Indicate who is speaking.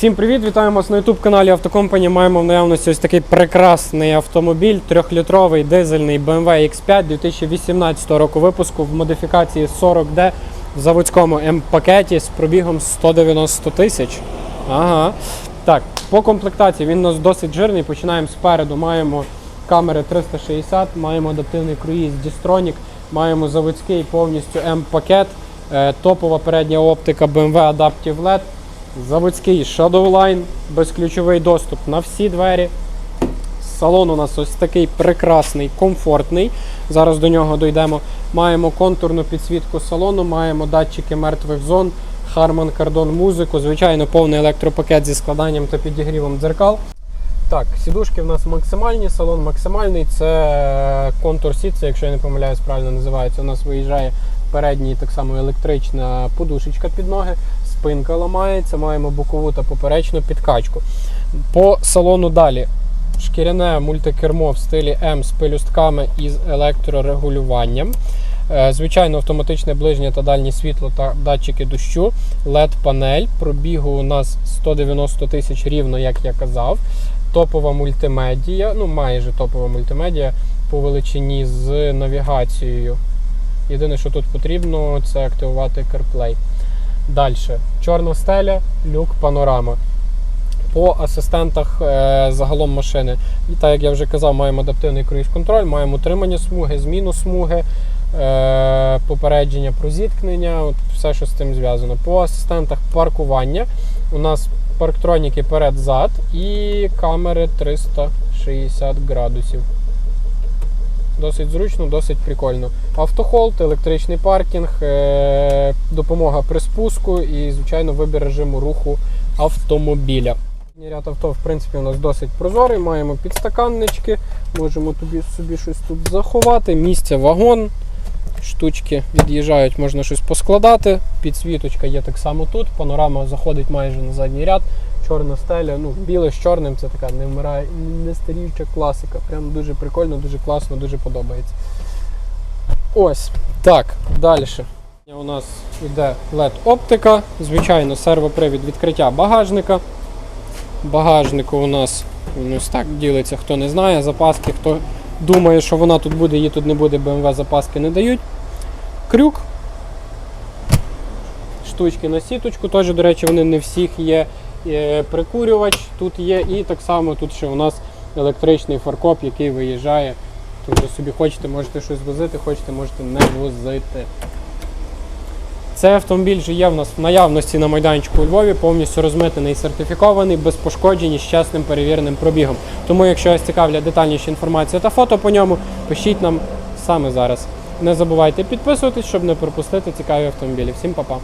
Speaker 1: Всім привіт! Вітаємо вас на youtube каналі Автокомпані. Маємо в наявності ось такий прекрасний автомобіль, трьохлітровий дизельний BMW X5 2018 року випуску в модифікації 40D в заводському М-пакеті з пробігом 190 тисяч. Ага. Так, по комплектації він у нас досить жирний. Починаємо спереду. Маємо камери 360, маємо адаптивний круїз Distronic, маємо заводський повністю М-пакет, е, топова передня оптика BMW Adaptive LED. Заводський Shadowline, безключовий доступ на всі двері. Салон у нас ось такий прекрасний, комфортний. Зараз до нього дійдемо. Маємо контурну підсвітку салону, маємо датчики мертвих зон, Harman Kardon музику, звичайно, повний електропакет зі складанням та підігрівом дзеркал. Так, сідушки в нас максимальні, салон максимальний. Це контур сітці, якщо я не помиляюсь, правильно називається. У нас виїжджає передній так само електрична подушечка під ноги, спинка ламається, маємо бокову та поперечну підкачку. По салону далі. Шкіряне мультикермо в стилі М з пелюстками із електрорегулюванням. Е, Звичайно, автоматичне ближнє та дальнє світло та датчики дощу, LED-панель. Пробігу у нас 190 тисяч рівно, як я казав. Топова мультимедія, ну майже топова мультимедія по величині з навігацією. Єдине, що тут потрібно, це активувати CarPlay. Далі. Чорна стеля, люк, панорама. По асистентах е, загалом машини. І так як я вже казав, маємо адаптивний круїз-контроль, маємо утримання смуги, зміну смуги, е, попередження про зіткнення, от все, що з цим зв'язано. По асистентах паркування у нас парктроніки перед-зад і камери 360 градусів. Досить зручно, досить прикольно. Автохолд, електричний паркінг, е, допомога при спуску і, звичайно, вибір режиму руху автомобіля. Ряд авто, в принципі, у нас досить прозорий. Маємо підстаканнички, можемо тобі собі щось тут заховати. Місце вагон. Штучки від'їжджають, можна щось поскладати. Підсвіточка є так само тут. Панорама заходить майже на задній ряд. Чорна стеля, ну, біле з чорним це така не вмирає, не старіюча класика. Прям дуже прикольно, дуже класно, дуже подобається. Ось. Так, далі. У нас йде LED-оптика, звичайно, сервопривід відкриття багажника. Багажнику у нас ось так ділиться, хто не знає, запаски, хто думає, що вона тут буде, її тут не буде, BMW запаски не дають. Крюк. Штучки на сіточку, теж, до речі, вони не всіх є. Е, Прикурювач тут є, і так само тут ще у нас електричний фаркоп, який виїжджає. Тобто собі хочете, можете щось возити, хочете, можете не возити. Цей автомобіль вже є в нас в наявності на майданчику у Львові, повністю розмитений сертифікований, без пошкоджень і з чесним перевіреним пробігом. Тому, якщо вас цікавлять детальніша інформація та фото по ньому, пишіть нам саме зараз. Не забувайте підписуватись, щоб не пропустити цікаві автомобілі. Всім па-па!